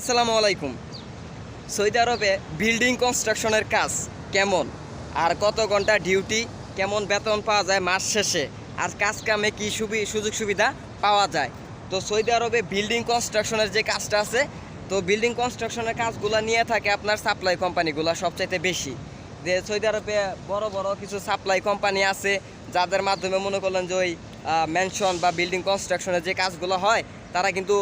আসসালামু আলাইকুম। সৌদি আরবে বিল্ডিং কনস্ট্রাকশনের কাজ কেমন? আর কত ঘণ্টা ডিউটি? কেমন বেতন পাওয়া যায় মাস শেষে? আর কাজ কামে কী সুযোগ সুবিধা পাওয়া যায়? তো সৌদি আরবে বিল্ডিং কনস্ট্রাকশনের যে কাজটা আছে, তো বিল্ডিং কনস্ট্রাকশনের কাজগুলো নিয়ে থাকে আপনার সাপ্লাই কোম্পানিগুলো সবচাইতে বেশি। যে সৌদি আরবে বড় বড় কিছু সাপ্লাই কোম্পানি আছে, যাদের মাধ্যমে মনে করলেন যে ওই ম্যানশন বা বিল্ডিং কনস্ট্রাকশনের যে কাজগুলো হয়, তারা কিন্তু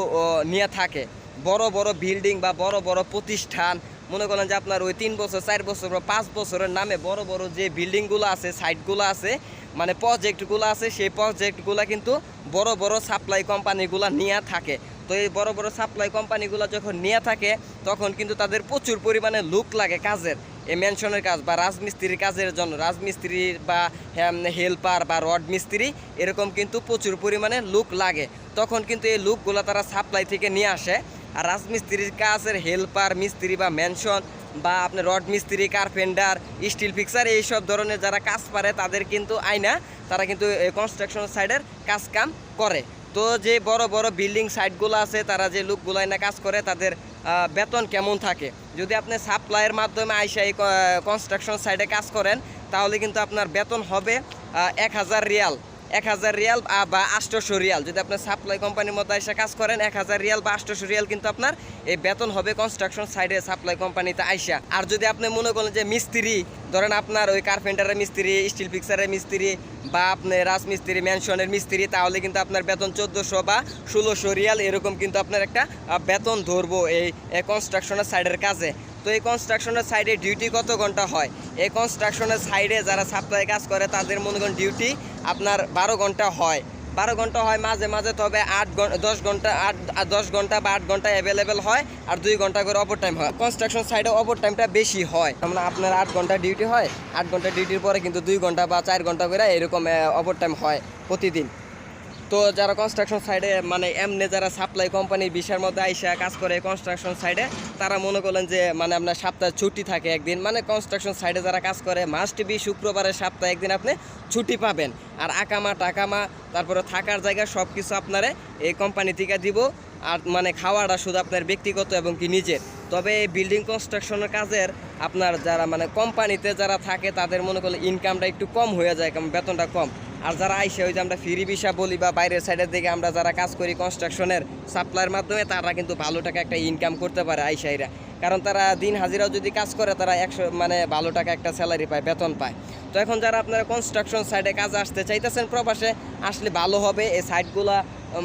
নিয়ে থাকে। বড় বড় বিল্ডিং বা বড় বড় প্রতিষ্ঠান, মনে করেন যে আপনার ওই তিন বছর, চার বছর বা পাঁচ বছরের নামে বড় বড় যে বিল্ডিংগুলো আছে সাইটগুলো আছে মানে প্রজেক্টগুলো আছে, সেই প্রজেক্টগুলো কিন্তু বড় বড় সাপ্লাই কোম্পানিগুলো নিয়ে থাকে। তো এই বড় বড় সাপ্লাই কোম্পানিগুলো যখন নিয়ে থাকে, তখন কিন্তু তাদের প্রচুর পরিমাণে লুক লাগে কাজের। এই মেনশনের কাজ বা রাজমিস্ত্রির কাজের জন্য, রাজমিস্ত্রি বা হেল্পার বা রড মিস্ত্রি, এরকম কিন্তু প্রচুর পরিমাণে লুক লাগে। তখন কিন্তু এই লুকগুলো তারা সাপ্লাই থেকে নিয়ে আসে। আর রাজমিস্ত্রির কাজের হেল্পার মিস্ত্রি বা ম্যানশন বা আপনার রড মিস্ত্রি কার্পেন্ডার স্টিল ফিক্সার এইসব ধরনের যারা কাজ পারে, তাদের কিন্তু আয়না, তারা কিন্তু কনস্ট্রাকশন সাইডের কাজ কাম করে। তো যে বড় বড় বিল্ডিং সাইটগুলো আছে, তারা যে লোকগুলো আয়না কাজ করে, তাদের বেতন কেমন থাকে? যদি আপনি সাপ্লাইয়ের মাধ্যমে আইসা এই কনস্ট্রাকশন সাইডে কাজ করেন, তাহলে কিন্তু আপনার বেতন হবে এক হাজার রিয়াল। এক হাজার রিয়াল বা আষ্টশো রিয়াল। যদি আপনার সাপ্লাই কোম্পানির মতো এসে কাজ করেন, এক হাজার রিয়াল বা আষ্টশো রিয়াল কিন্তু আপনার এই বেতন হবে কনস্ট্রাকশন সাইডে সাপ্লাই কোম্পানিতে আইসা। আর যদি আপনি মনে করেন যে মিস্ত্রি, ধরেন আপনার ওই কার্পেন্টারের মিস্ত্রি স্টিল ফিক্সারের মিস্ত্রি, বা আপনি রাজমিস্ত্রি ম্যানশনের মিস্ত্রি, তাহলে কিন্তু আপনার বেতন চোদ্দোশো বা ষোলোশো রিয়াল, এরকম কিন্তু আপনার একটা বেতন ধরবো এই কনস্ট্রাকশনের সাইডের কাজে। তো এই কনস্ট্রাকশনের সাইডে ডিউটি কত ঘণ্টা হয়? এই কনস্ট্রাকশনের সাইডে যারা সাপ্লাই কাজ করে, তাদের মনে করেন ডিউটি আপনার বারো ঘণ্টা হয়। বারো ঘণ্টা হয় মাঝে মাঝে, তবে আট ঘণ্টা দশ ঘণ্টা আট দশ ঘণ্টা বা আট ঘণ্টা অ্যাভেলেবেল হয় আর দুই ঘণ্টা করে ওভার টাইম হয়। কনস্ট্রাকশন সাইডে ওভার টাইমটা বেশি হয়। আমরা আপনার আট ঘণ্টা ডিউটি হয়, আট ঘণ্টা ডিউটির পরে কিন্তু দুই ঘণ্টা বা চার ঘণ্টা করে এরকম ওভার টাইম হয় প্রতিদিন। তো যারা কনস্ট্রাকশন সাইডে মানে এমনি যারা সাপ্লাই কোম্পানি বিষয়ের মধ্যে আইসা কাজ করে কনস্ট্রাকশন সাইডে তারা মনে করলেন যে মানে আপনার সপ্তাহে ছুটি থাকে একদিন। মানে কনস্ট্রাকশন সাইডে যারা কাজ করে মাস্ট বি শুক্রবারের সপ্তাহে একদিন আপনি ছুটি পাবেন। আর আকামা টাকামা, তারপরে থাকার জায়গা সব কিছু আপনারে এই কোম্পানি থেকে দিব। আর মানে খাওয়াটা শুধু আপনার ব্যক্তিগত এবং কি নিজের। তবে এই বিল্ডিং কনস্ট্রাকশনের কাজের আপনার যারা মানে কোম্পানিতে যারা থাকে, তাদের মনে করলে ইনকামটা একটু কম হয়ে যায়, কারণ বেতনটা কম। আর যারা আইসে, ওই যে আমরা ফ্রি ভিসা বলি বা বাইরের সাইডের দিকে আমরা যারা কাজ করি কনস্ট্রাকশনের সাপ্লাইয়ের মাধ্যমে, তারা কিন্তু ভালো টাকা একটা ইনকাম করতে পারে আইসাইরা কারণ তারা দিন হাজিরাও যদি কাজ করে, তারা একশো মানে ভালো টাকা একটা স্যালারি পায়, বেতন পায়। তো এখন যারা আপনারা কনস্ট্রাকশন সাইডে কাজ আসতে চাইতেছেন প্রবাসে, আসলে ভালো হবে। এই সাইটগুলা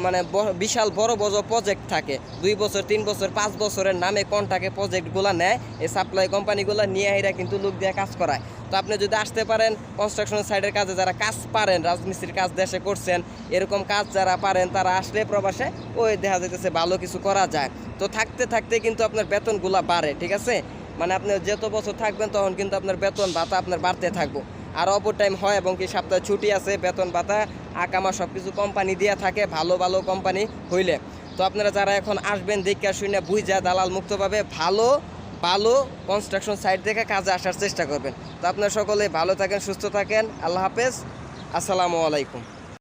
মানে বিশাল বড় বড় প্রজেক্ট থাকে। দুই বছর, তিন বছর, পাঁচ বছরের নামে কন্টাকে প্রজেক্টগুলো নেয়। এই সাপ্লাই কোম্পানিগুলো নিয়ে এরা কিন্তু লোক দিয়ে কাজ করায়। তো আপনি যদি আসতে পারেন কনস্ট্রাকশন সাইডের কাজে যারা কাজ পারেন, রাজমিস্ত্রির কাজ দেশে করছেন, এরকম কাজ যারা পারেন, তারা আসলে প্রবাসে, ওই দেখা যাইতেছে ভালো কিছু করা যায়। তো থাকতে থাকতে কিন্তু আপনার বেতনগুলো বাড়ে, ঠিক আছে? মানে আপনি যত বছর থাকবেন তখন কিন্তু আপনার বেতন ভাতা আপনার বাড়তে থাকব। আর ওভার টাইম হয় এবং কি সপ্তাহে ছুটি আছে, বেতন ভাতা, আকামা সব কিছু কোম্পানি দিয়ে থাকে, ভালো ভালো কোম্পানি হইলে। তো আপনারা যারা এখন আসবেন, দেখে শুনে বুঝা দালাল মুক্তভাবে ভালো ভালো কনস্ট্রাকশন সাইট দেখে কাজে আসার চেষ্টা করবেন। তো আপনারা সকলে ভালো থাকেন, সুস্থ থাকেন। আল্লাহ হাফেজ। আসসালামু আলাইকুম।